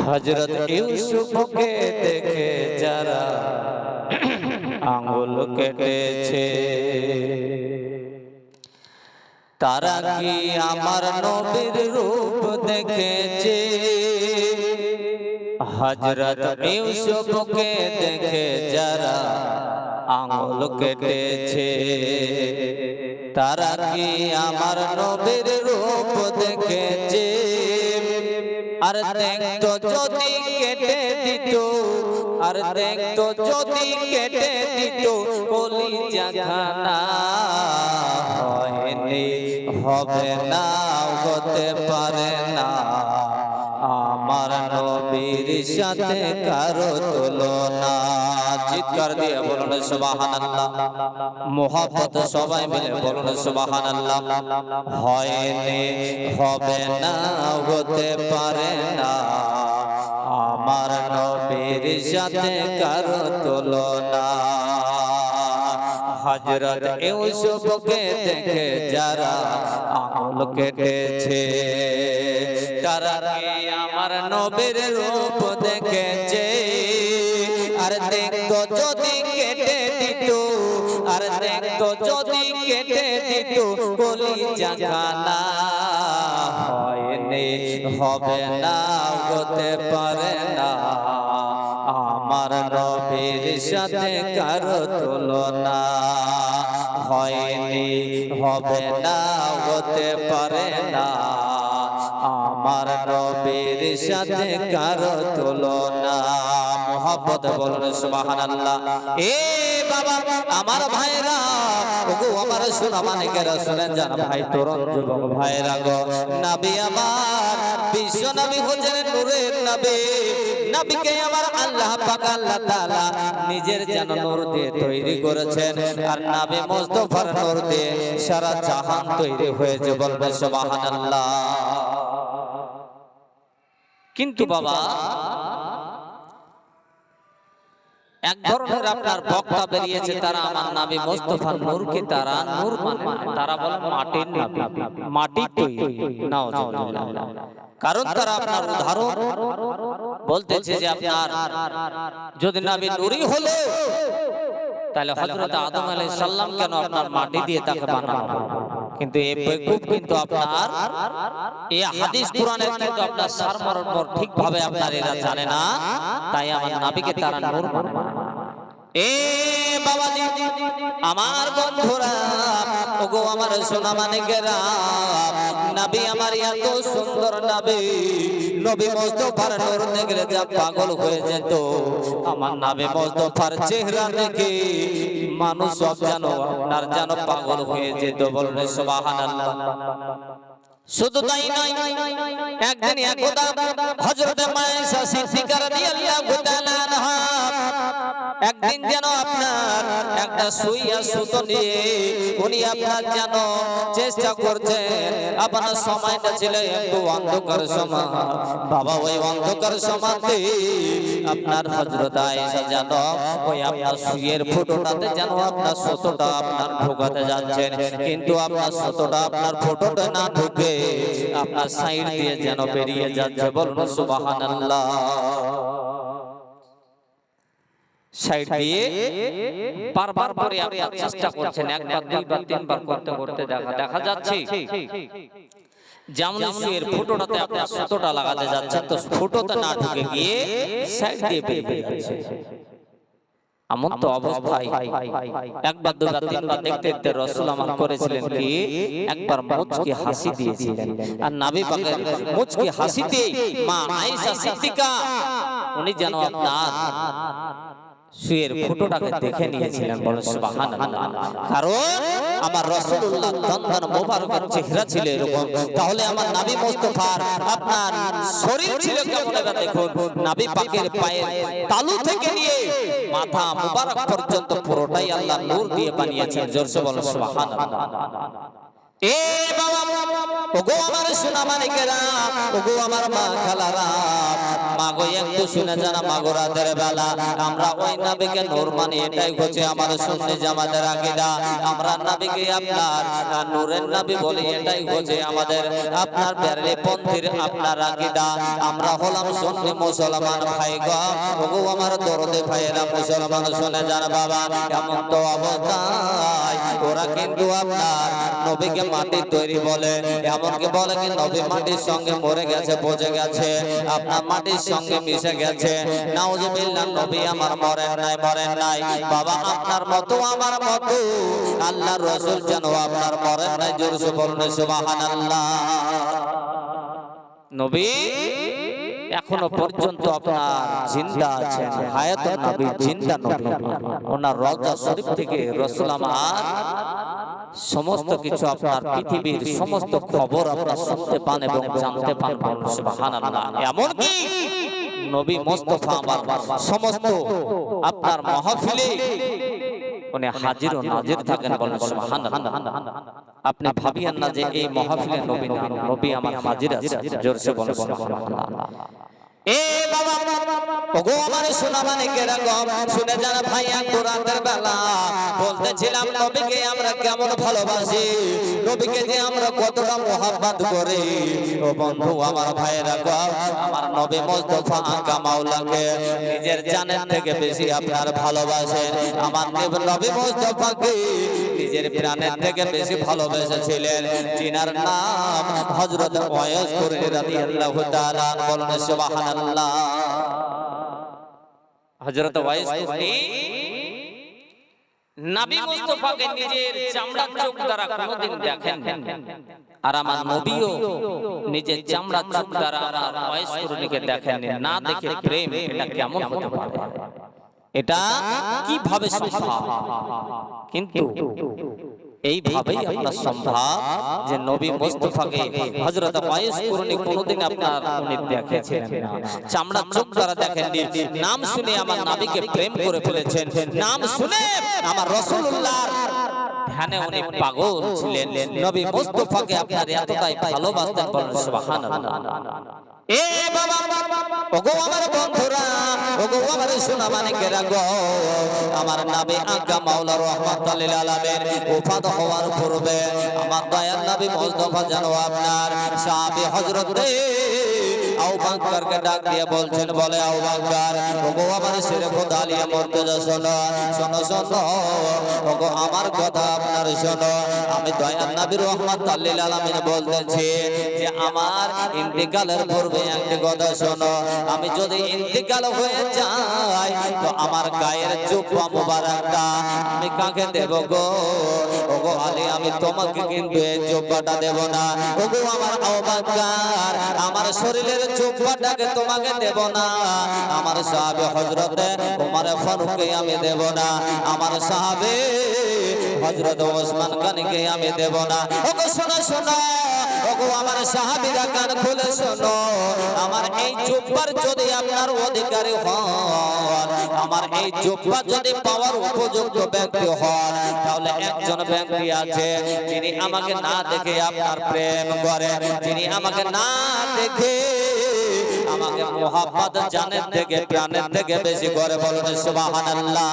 হজরত ইউসুফকে দেখে যারা আঙ্গুল কেটেছে। তারা কি আমার নবীর রূপ দেখেছে? হজরত ইউসুফকে দেখে যারা আঙ্গুল কেটেছে। তারা কি আমার নবীর রূপ দেখেছে? আর দেখতো যদি কেটে দিত, আর দেখতো যদি কেটে দিত কলি জাখানা হবে না, হতে পারে না। আমার নবীর সাথে কারও তুলনা। দিয়ে বলুন সুবহানাল্লাহ। সবাই মিলে বলুন সুবহানাল্লাহ। হয়নি, হবে না, হতে পারে না। আমার নবীর সাথে কারও তুলনা। হজরত ইউসুফকে দেখে যারা আঙুল কেটেছে তারা আমার নবীর রূপ দেখেছে? আর দেখতো যদি কেটে দিত আর দেখতো যদি কেটে দিত কলি জাগানা হয়নি হবে না হতে পারে না। আমার নবীর সাথে কারও তুলনা হয়নি, হবে না হতে পারে না। আমার নবীর সাথে কারও তুলনা মোহাম্মদ বলুন সুবহানাল্লাহ। এ বাবা, আমার ভাইরা আমার ভাইরা গো। আমার, বিশ্ব নবী নবী। নবীকে আমার আল্লাহ পাক, আল্লাহ তাআলা নিজের যেন নূর দিয়ে তৈরি করেছেন। আর নূর দিয়ে সারা জাহান তৈরি হয়েছে বলবে সুবহানাল্লাহ। কিন্তু বাবা এক ধরনের আপনার বক্তা বেরিয়েছে, তারা আমার নামে মোস্তফা নূরকে তারা নূর মানে। তারা বলে মাটির নাবি। মাটি তৈরি নাউজুবিল্লাহ কারণ তারা আপনার উদাহরণ। বলতেছে যে আপনার যদি নাবি নুরি হলো, তাহলে হযরত আদম আলাইহিস সালাম কেন আপনার মাটি দিয়ে তাকে বানানো? কিন্তু এই বেকুব কিন্তু আপনার এই হাদিস কোরআনের কিন্তু আপনার সারমর্ম ঠিকভাবে আপনার এরা জানে না তাই আমার নাবিকে তারা নূর মানে এ বাবাজি আমার বন্ধুরা ওগো আমার সোনা মানিকেরা নবী আমার এত সুন্দর নবী নবী মোস্তফার নূর দেখলে যা পাগল হয়ে যেত। আমার নবী মোস্তফার চেহারা দেখে মানুষ সব জানো আপনার যেন পাগল হয়ে যেত বলবে সুবহানাল্লাহ। শুধু তাই নয় একদিন একদা হযরত মায়েশা সিদ্দিকা রাদিয়াল্লাহু তাআলা আনহা একদিন যেন আপনার একটা সুইয়া সুতো নিয়ে উনি আপনার যেন চেষ্টা করছেন, আপনার সময়টা ছিল একটু অন্ধকার সময় বাবা, ওই অন্ধকার সময়তে আপনার আয়েশা যেন ওই আপনার সুইয়ের ফুটোটাতে যেন আপনার সুতোটা আপনার ঢোকাতে যাচ্ছেন। কিন্তু আপনার সুতোটা আপনার ফুটোটা না ঢুকে আপনার সাইড দিয়ে যেন বেরিয়ে যাচ্ছে। বলুন সুবহানাল্লাহ। সাইড দিয়ে বারবার করে আপনার চেষ্টা করছেন একবার দুইবার তিনবার করতে করতে দেখা দেখা যাচ্ছে। যেমন সুয়ের ফুটোটাতে আপনার সুতোটা লাগাতে যাচ্ছেন তো ফুটোতে না ঢুকে গিয়ে সাইড দিয়ে বেরিয়ে যাচ্ছে। এমন তো অবস্থায় একবার দুবার তিনবার দেখতে দেখতে রসুল আমার করেছিলেন কি? একবার মুচকি হাসি দিয়েছিলেন। আর নাবি পাকের মুচকি হাসিতে মা আয়েশা সিদ্দিকা উনি যেন আপনার শুয়ের ফটোটাকে দেখে নিয়েছিলেন সুবহানাল্লাহ। কারণ আমার রাসূলুল্লাহ দন্দন মোবারকের চেহারা ছিল এরকম। তাহলে আমার নবী মুস্তাফার আপনার শরীর ছিল কেমন এবার দেখুন। নবী পাকের পায়ের তালু থেকে নিয়ে মাথা মোবারক পর্যন্ত পুরোটাই আল্লাহ নূর দিয়ে বানিয়েছেন। জোরসে বলো সুবহানাল্লাহ। এ বাবা ওগো আমার সোনা মানিকেরা ওগো আমার মা খালারা মাগো একটু শুনে জানা মাগো রাতের বেলা। আমরা ওই নবীকে নূর মানি এটাই হচ্ছে আমাদের সুন্নি জামাতের আকীদা। আমরা নবীকে আপনার নূরের নবী বলি এটাই হচ্ছে আমাদের আপনার প্যারেলি পন্থীর আপনার আকীদা। আমরা হলাম সুন্নি মুসলমান ভাই গো আমার দরদে ভাইয়েরা মুসলমান শুনে যান বাবা, এমন তো অবস্থায়। ওরা কিন্তু আপনার নবীকে মাটি তৈরি বলে এমনকি বলে কি, নবী মাটির সঙ্গে মরে গেছে পচে গেছে, আপনার মাটির সঙ্গে মিশে গেছে। নাউজুবিল্লাহ, নবী আমার মরেন নাই মরেন নাই। বাবা আপনার মতো, আমার মতো। আল্লাহর রাসূল যেন আপনার মরেন নাই জোরসে বলুন, সুবহানাল্লাহ। নবী, এখনও পর্যন্ত আপনার জিন্দা আছেন। হায়াত নবী, জিন্দা নবী। ওনার রওজা শরীফ থেকে রাসূল আমার সমস্ত কিছু আপনার পৃথিবীর সমস্ত খবর আপনার শুনতে পান এবং জানতে পান। সুবহানাল্লাহ। এমন কি নবী মুস্তাফা আমার সমস্ত আপনার মাহফিলে উনি হাজির ও নাজির থাকেন বলেন সুবহানাল্লাহ। আপনি ভাবিয়েন না যে এই মাহফিলে নবী না। নবী আমার হাজির আছে। জোরসে বলেন সুবহানাল্লাহ। এ ওগো আমার সোনা মানে শুনে ভাইয়া কোরআনের বেলা বলতেছিলাম, নবীকে আমরা কেমন ভালোবাসি? নবীকে যে আমরা কতটা মোহাব্বত করি? ও বন্ধু, আমার ভাইয়েরা গো আমার নবী মুস্তাফা মাওলাকে নিজের জানের থেকে বেশি আপনার ভালোবাসেন। আমার নবী- মুস্তাফাকে নিজের প্রাণের থেকে বেশি ভালোবেসেছিলেন। যিনার নাম হযরত ওয়াইস করে রাদিয়াল্লাহু তাআলা বলেন, সুবহানাল্লাহ। হযরত ওয়াইস উনি নবী মুস্তাফাকে নিজের চামড়ার চোখ দ্বারা কোনোদিন দেখেন। আর আমার নবীও নিজের চামড়া চোখ দ্বারা আমার ওয়াইস উনিকে দেখেন না দেখে প্রেম এটা কেমন হতে পারে? এটা কীভাবে সম্ভব? কিন্তু এইভাবেই আপনার সম্ভব যে নবী মুস্তফাকে হযরত ওয়াইস করুনি কোনোদিন আপনার উনি দেখেছিলেন না। চামড়া চোখ দ্বারা দেখেননি। নাম শুনে আমার নবীকে প্রেম করে ফেলেছেন। নাম শুনে আমার রাসূলুল্লাহর ধ্যানে উনি পাগল ছিলেন। নবী মুস্তাফাকে আপনার এতটাই ভালোবাসতেন বলেন সুবহানাল্লাহ। এ বাবা ওগো আমার বন্ধুরা ওগো আমার সোনা মানিকেরা গো আমার নাবি আজ্ঞা মাওলা রহমাতুল লিল আলামিন ওফাত হওয়ার পূর্বে আমার দয়ার নবী মুস্তাফা জানো আপনার সাহাবী হযরত আবু ডাক দিয়ে বলছেন, বলে আবু বকর ওগো আমার শিরে খোদা আলিয়া শোনো শোনো শোনো আমার কথা আপনার শোনো। আমি আলামিন বলতেছি যে, আমার ইন্তেকালের পূর্বে একটি কথা শোনো, আমি যদি ইন্তেকাল হয়ে যাই, তো আমার গায়ের জুব্বা মুবারকটা আমি কাকে দেব গো? ওগো আলী, আমি তোমাকে কিন্তু এই জুব্বাটা দেব না। ওগো আমার আওবাকার আমার শরীরের জুব্বাটাকে তোমাকে দেব না। আমার সাহাবে হযরতে ওমর ফারুককে আমি দেব না। আমার সাহাবে হযরত ওসমান গনিকে আমি দেব না। ওগো শোনো শোনো। আমার সাহাবীরা কান খুলে শোনো। আমার এই জুব্বার যদি আপনার অধিকারী হন, আমার এই জুব্বা যদি পাওয়ার উপযুক্ত ব্যক্তি হন, তাহলে একজন ব্যক্তি আছে যিনি আমাকে না দেখে আপনার প্রেম করে। যিনি আমাকে না দেখে আমাকে মোহাম্মদ জানের থেকে প্রাণের থেকে বেশি করে বলেন সুবহানাল্লাহ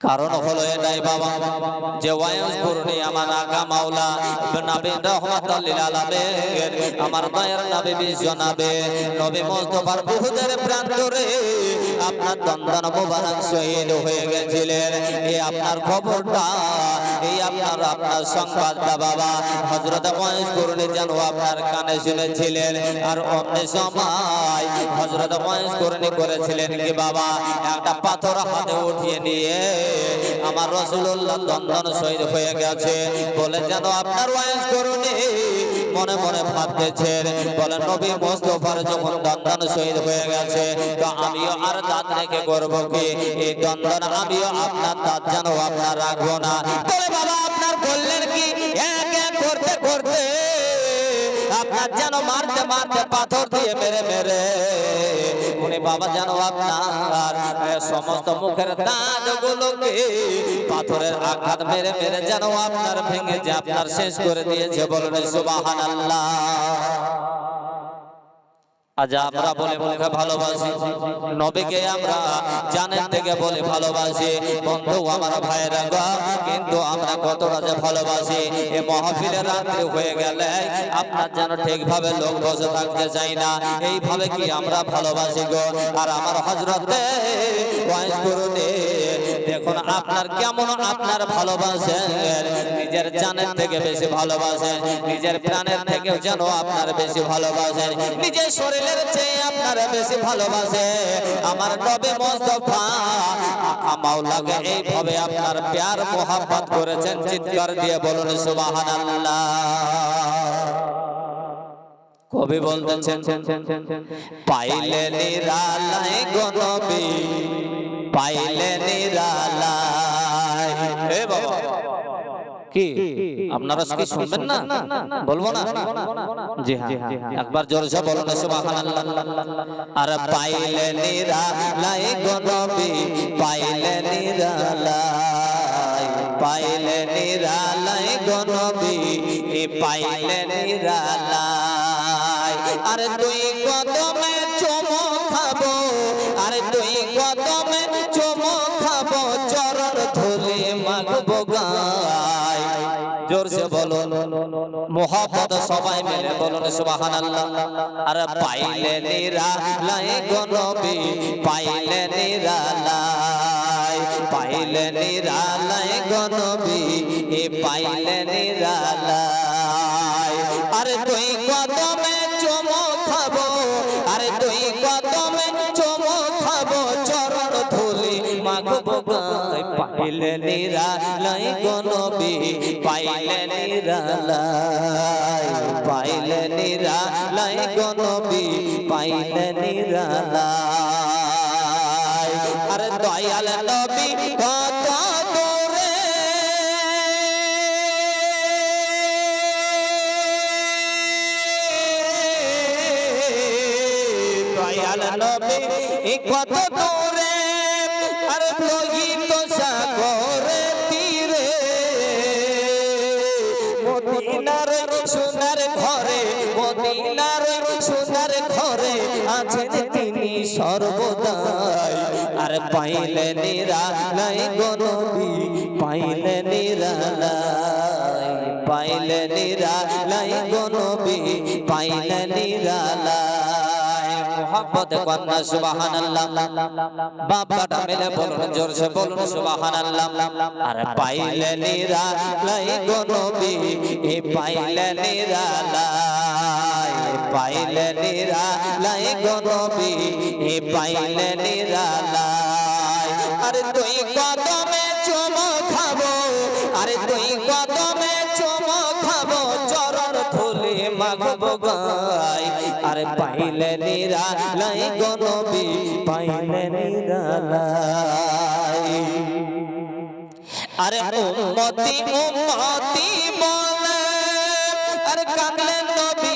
কারণ হলো এটাই বাবা যে ওয়াইস করুনি আমার আকা মাওলা নবী রহমাতুল লিল আলামিন আমার দয়ার নবী বিশ্ব নবী নবী মুস্তাফার বহুদের প্রান্তরে আপনার দন্দন মোবারক শহীদ হয়ে গেছিলেন। এই আপনার খবরটা এই আপনার আপনার সংবাদটা বাবা। হযরত ওয়াইস করুনি যেন আপনার কানে শুনেছিলেন। আর অন্য সময় হযরত ওয়াইস করুনি করেছিলেন কি বাবা? একটা পাথর হাতে উঠিয়ে নিয়ে আমার রসুল্লাহ দন্দন শহীদ হয়ে গেছে। বলে যেন আপনার ওয়াইস করুনি মনে মনে ভাবতেছেন বলে নবী মোস্তফার যখন দন্দন শহীদ হয়ে গেছে, তো আমিও আর দাঁত রেখে করব কি? এই দন্দন আমিও আপনার দাঁত যেন আপনার রাখব না। বলে, বাবা, আপনার বললেন কি? এক এক করতে করতে যেন মারতে মারতে পাথর দিয়ে মেরে মেরে। উনি বাবা যেন আপনার সমস্ত মুখের দাঁত গুলোকে পাথরের আঘাত মেরে মেরে যেন আপনার ভেঙে যে আপনার শেষ করে দিয়েছে। বলুন সুবাহান আজ আমরা বলে মুখে ভালোবাসি। নবীকে আমরা জানের থেকে বলে ভালোবাসি। বন্ধু, আমার ভাইয়েরা কিন্তু আমরা কতটা যে ভালোবাসি। এ মহফিলের রাত্রি হয়ে গেলে আপনার যেন ঠিকভাবে লোক বসে থাকতে চাই না। এইভাবে কি আমরা ভালোবাসি গো? আর আমার হজরতে দেখুন আপনার কেমন আপনার ভালোবাসেন। নিজের জানের থেকে বেশি ভালোবাসেন। নিজের প্রাণের থেকেও যেন আপনার বেশি ভালোবাসেন। নিজের শরীরের চেয়ে আপনার বেশি ভালোবাসে। আমার নবে মোস্তফা আকা মাওলাকে এইভাবে আপনার প্যার মোহাব্বত করেছেন, চিৎকার দিয়ে বলুন, সুবহানাল্লাহ। কবি বলতেছেন, পাইলে নিরালায় গনবী পাইলে বাবা, কি? আপনারা কি শুনবেন না? বলব না? জি হ্যাঁ। একবার জোরে বলুন সুবহানাল্লাহ। আর পাইলে গনবী পাইলে পাইলে গনবী পাইলে আরে তুই কদমে মোহাম্মদ সবাই মিলে বলুন, সুবহানাল্লাহ। আর পাইলে নিরালাই গনবি পাইলে নিরালাই পাইলে নিরালাই গনবি এ পাইলে নিরালাই। আরে তুই কদমে পাইলে নিরালাই গনবি পাইলে নিরালাই পাইলে নিরালাই গনবি পাইলে নিরালাই। আরে দয়াল নবী কত দয়াল নবী কত দূরে সর্বদাই। আর পাইলে নিরালাই গনবি পাইলে নিরালাই পাইলে নিরালাই গনবি পাইলে নিরালাই মোহাম্মদ কন্যা সুবহানাল্লাহ। বাবাটা মিলে বলুন, জোরসে বলুন, সুবহানাল্লাহ। আর পাইলে নিরালাই গনবি পাইলে নিরালাই পাইলে নিরালাই গনবি এ পাইলে নিরালাই আরে তুই কদমে চুমো খাব, আরে তুই কদমে চুমো খাব, চরণ ধুলি মাগবো গাই। আরে পাইলে নিরালাই গনবি পাইলে নিরালাই আরে উম্মতি উম্মতি বলে, আরে কাঁদলেন নবী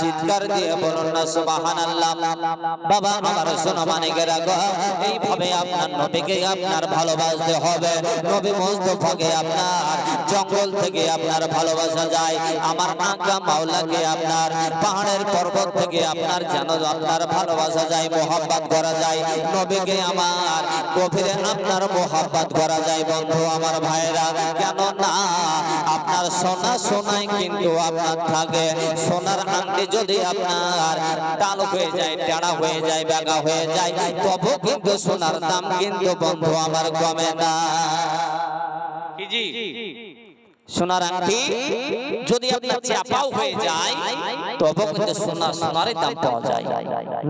চিৎকার দিয়ে বলুন না, সুবহানাল্লাহ। বাবা, আমার সোনা মানিকেরা গো, এইভাবে আপনার নবীকে আপনার ভালোবাসতে হবে। নবী মুস্তফাকে আপনার জঙ্গল থেকে আপনার ভালোবাসা যায়। আমার আঁকা মাওলাকে আপনার পাহাড়ের পর্বত থেকে আপনার যেন আপনার ভালোবাসা যায়, মোহাব্বত করা যায়। নবীকে আমার গভীরে আপনার মোহাব্বত করা যায়, বন্ধু, আমার ভাইরা কেন না আপনার সোনা সোনাই কিন্তু আপনার থাকে। সোনার আংটি যদি আপনার টাল হয়ে যায় টেড়া হয়ে যায় ব্যাগা হয়ে যায় তবু কিন্তু সোনার দাম কিন্তু বন্ধু আমার কমে না। কি জি? সোনার আংটি যদি আপনার চাপাও হয়ে যায় তবে কিন্তু সোনা সোনারই দাম পাওয়া যায়।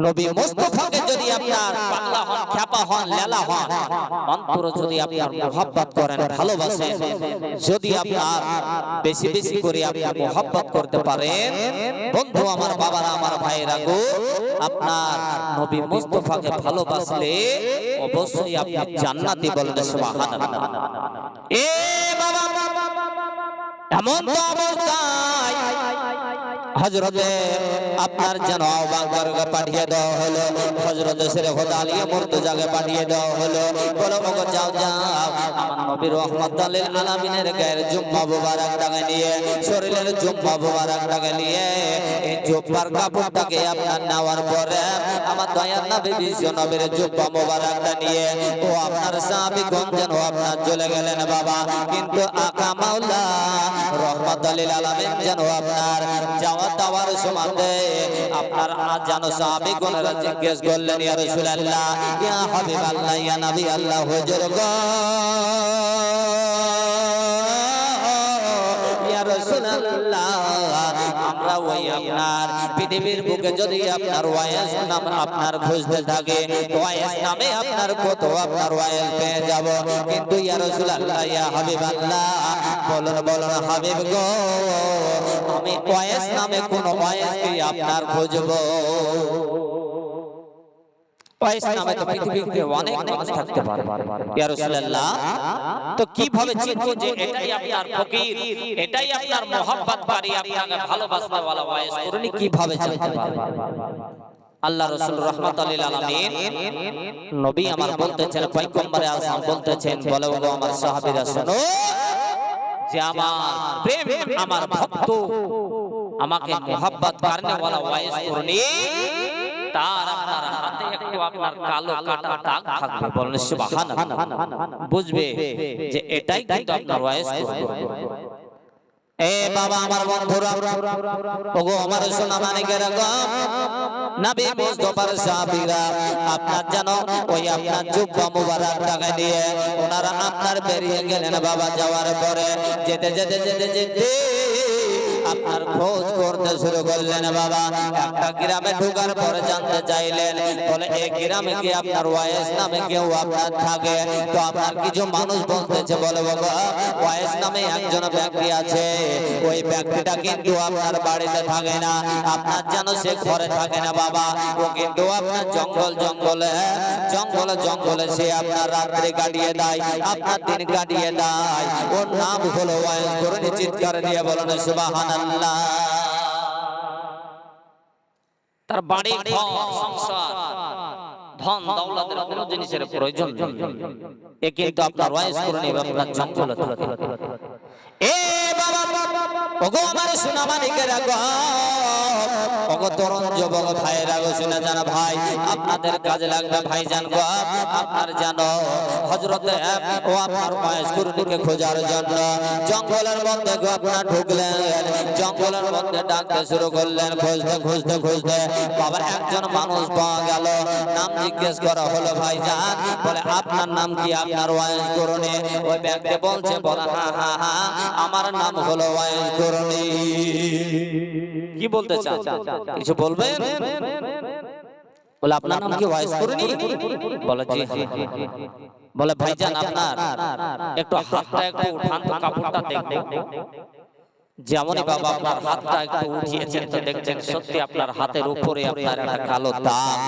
নবী মুস্তফাকে যদি আপনার পাগলা হন খ্যাপা হন লেলা হন অন্তর যদি আপনার মোহাব্বত করেন ভালোবাসেন যদি আপনার বেশি বেশি করে আপনি মোহাব্বত করতে পারেন বন্ধু আমার বাবারা আমার ভাইয়েরা গো আপনার নবী মুস্তফাকে ভালোবাসলে অবশ্যই আপনি জান্নাতি বলবেন সুবহানাল্লাহ। এ বাবা এমন তো অবস্থায় হজরতে আপনার যেন আহ্বানকে পাঠিয়ে দেওয়া হলো হজরতে সেরে খোদা আলিয়া মুর্তজাকে পাঠিয়ে দেওয়া হলো। বলো মগো যাও যাও। আমার নবীর রহমত আলীল আলামিনের গায়ের জুম্মা মুবারকটাকে নিয়ে, শরীরের জুম্মা মুবারকটাকে নিয়ে, এই জুব্বার কাপড়টাকে আপনার নেওয়ার পরে আমার দয়ার নবী বিশ্ব নবীর জুব্বা মুবারকটা নিয়ে, ও আপনার সাহাবী যেন আপনার চলে গেলেন বাবা। কিন্তু আকা মাওলা রহমত আলীল আলামিন যেন আপনার যাওয়া দাওয়ার সমাতে আপনার আজান সাহাবী গণরা জিজ্ঞেস করলেন, ইয়া রাসূলুল্লাহ, ইয়া হাবিবাল্লাহ, ইয়া নবী আল্লাহ, হুজুর গো। আপনার পৃথিবীর বুকে যদি আপনার ওয়াইস নাম আপনার খুঁজতে থাকে, ওয়াইস নামে আপনার কত আপনার ওয়াইস পেয়ে যাব। কিন্তু ইয়া রাসূলুল্লাহ, ইয়া হাবিবাল্লাহ, বলুন বলুন, হাবিব গো, আমি ওয়াইস নামে কোন ওয়াইস কি আপনার খুঁজবো। ওয়াইস নামে তো পৃথিবীতে অনেক মানুষ থাকতে পারে। ইয়া রাসূলুল্লাহ তো কীভাবে চিনবো যে এটাই আপনার ফকির এটাই আপনার মোহাব্বত বাড়ি আপনাকে ভালোবাসতে ওয়ালা ওয়াইস করুনি কীভাবে জানতে পারবে আল্লাহ রসুল নবী আমার বলতেছেন পয়গম্বরে বলতেছেন বলে ওগো আমার সাহাবীরা শোনো যে আমার প্রেম আমার ভক্ত আমাকে মোহাব্বত করনে ওয়ালা ওয়াইস করুনি বুঝবে যে এটাই কিন্তু আপনার এ বাবা আমার বন্ধুরা, ওগো আমার সাহাবীরা, আপনার জানো ওই আপনার মুবারক টাকা দিয়ে ওনারা আপনার বেরিয়ে গেলেন বাবা যাওয়ার পরে, যেতে যেতে যেতে যেতে আপনার খোঁজ করতে শুরু করলেন বাবা। একটা গ্রামে ঢোকার পরে জানতে চাইলেন, বলে এই গ্রামে কি আপনার ওয়াইস নামে কেউ আপনার থাকে? তো আপনার কিছু মানুষ বলতেছে, বলে, বাবা, ওয়াইস নামে একজন ব্যক্তি আছে। ওই ব্যক্তিটা কিন্তু আপনার বাড়িতে থাকে না। আপনার যেন সে ঘরে থাকে না বাবা। ও কিন্তু আপনার জঙ্গল, জঙ্গলে জঙ্গলে জঙ্গলে সে আপনার রাত্রে কাটিয়ে দেয়, আপনার দিন কাটিয়ে দেয়। ওর নাম হলো ওয়াইস। করে চিৎকার দিয়ে বলেন তার বাড়ি ঘর সংসার ধন দৌলতের কোনো জিনিসের প্রয়োজন নেই। এ কিন্তু আপনার ওয়াইস করে নেবে আপনার জঙ্গলে এ ওগো আমার সোনা মানিকের গো আপনাদের কাজে লাগবে ভাই জান গো। আপনার জানো, হযরতে ও আপনার কুরনিকে খোঁজার জন্য জঙ্গলের মধ্যে গো আপনার ঢুকলেন। জঙ্গলের মধ্যে ডাকতে শুরু করলেন, খুঁজতে খুঁজতে খুঁজতে। বাবা একজন মানুষ পাওয়া গেল। নাম জিজ্ঞেস করা হলো ভাই জান বলে, আপনার নাম কি? আপনার ওয়াইস করণে ওই ব্যক্তি বলছে, বলে হ্যাঁ হ্যাঁ হ্যাঁ আমার নাম হলো ওয়াইস কি বলতে চান? কিছু বলবেন? বলে আপনার নাম কি ভয়েস করণি বলে জি বলে ভাইজান আপনার। একটু হাতটা একটু উঠান তো কাপড়টা দেখব যেমনই বাবা আপনার হাতটা একটু উঠিয়েছেন তো দেখছেন সত্যি আপনার হাতের উপরে আপনার একটা কালো দাগ।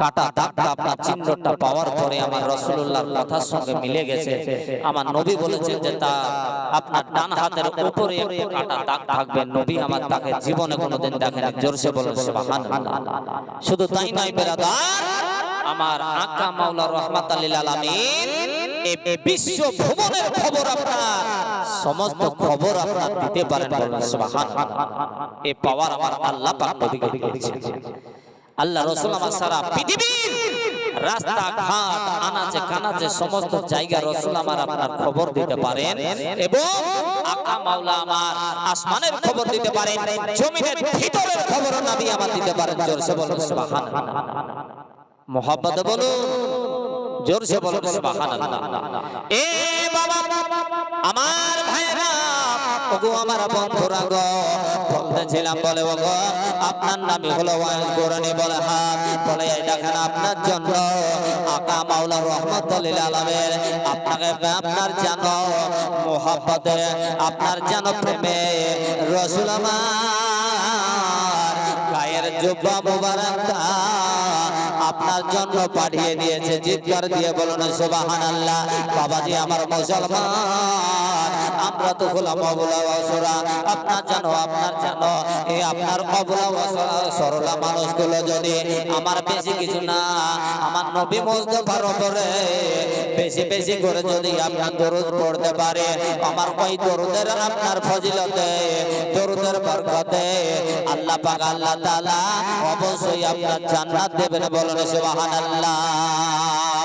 কাটা দাগটা আপনার চিহ্নটা পাওয়ার পরে আমার রসুল্লাহর কথার সঙ্গে মিলে গেছে। আমার নবী বলেছেন যে তা আপনার ডান হাতের উপরে একটু কাটা দাগ থাকবে। নবী আমার তাকে জীবনে কোনোদিন দেখেন জোরসে বলেন সুবহানাল্লাহ। শুধু তাই নয় বেরাদার আমার আকা মাওলা রহমাত আলামিন এই বিশ্ব ভ্রমণের খবর আপনার। সমস্ত খবর আপনার দিতে পারেন সুবহানাল্লাহ। এই পাওয়ার আমার আল্লাহ পাক আল্লাহ রাসূল আমার সারা পৃথিবীর রাস্তা ঘাট আনাচে কানাচে সমস্ত জায়গা রাসূল আমার আপনার খবর দিতে পারেন এবং আকা মাওলা আমার আসমানের খবর দিতে পারেন, জমিনের ভিতরের খবর নবী আমার দিতে পারেন, জোরসে বলুন মোহাব্বতে বলুন জোরসে বলুন সুবহানাল্লাহ। এ বাবা আমার ভাইরা ওগো আমার বন্ধুরা গো বলতেছিলাম বলে ওগো আপনার নামই হলো ওয়াইল কোরআনি বলে হাত বলে এই দেখেন আপনার জন্য আকা মাওলা রহমতুল্লিল আলমের আপনাকে আপনার জানো মোহাব্বতে আপনার জানো প্রেমে রসুল আমার গায়ের জুব্বা আপনার জন্য পাঠিয়ে দিয়েছে। চিৎকার দিয়ে বলুন সুবাহান আল্লাহ বাবাজি আমার মুসলমান, আমরা তো গোলাম অবলা অসরা আপনার জানো আপনার জানো এই আপনার অবলা অসরা সরলা মানুষগুলো যদি আমার বেশি কিছু না, আমার নবী মুস্তফার উপরে বেশি বেশি করে যদি আপনার দরুদ পড়তে পারে, আমার ওই দরুদের আপনার ফজিলতে, দরুদের বরকতে আল্লাহ পাক, আল্লাহ তাআলা অবশ্যই আপনার জান্নাত দেবেন বলেন সুবহানাল্লাহ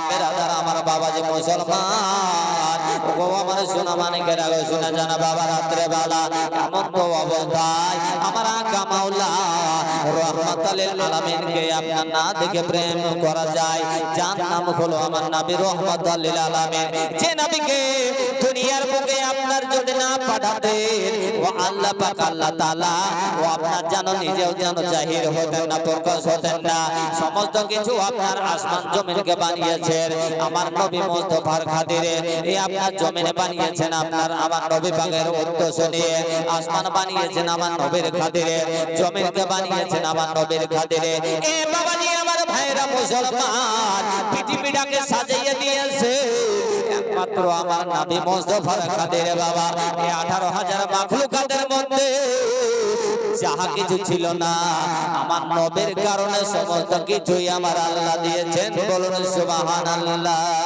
বেরাদার আমার বাবা যে মুসলমান। ও আমার সোনা মানিকের আগে শোনা, জানা, বাবা রাত্রে বেলা এমন তো অবস্থায় আমার আকা মাওলা রহমতালিল আলামিনকে আপনার না দেখে প্রেম করা যায়। যার নাম হলো আমার নবী রহমতালিল আলামিন। যে নবীকে দুনিয়ার বুকে আপনার না ও আল্লাহ পাক, আল্লাহ ও আপনার জানো নিজেও জানো জাহির হতেন না, প্রকাশ হতেন না। সমস্ত কিছু আপনার আসমান জমিনকে বানিয়েছেন। আমার নবী মুস্তফার খাতিরে এই আপনার জমিনে বানিয়েছেন আপনার আমার নবী পাকের উদ্দেশ্য নিয়ে আসমান বানিয়েছেন আমার নবীর খাতিরে। জমিনকে বানিয়েছেন আমার নবীর খাতিরে। এ বাবা নিয়ে আমার ভাইরা মুসলমান পৃথিবীটাকে সাজাইয়ে দিয়েছে। একমাত্র আমার নবী মুস্তফার খাতিরে বাবা। এই আঠারো হাজার মাখলুকাতের মধ্যে যাহা কিছু ছিল না আমার নবের কারণে সমস্ত কিছুই আমার আল্লাহ দিয়েছেন। বলুন সুবহানাল্লাহ।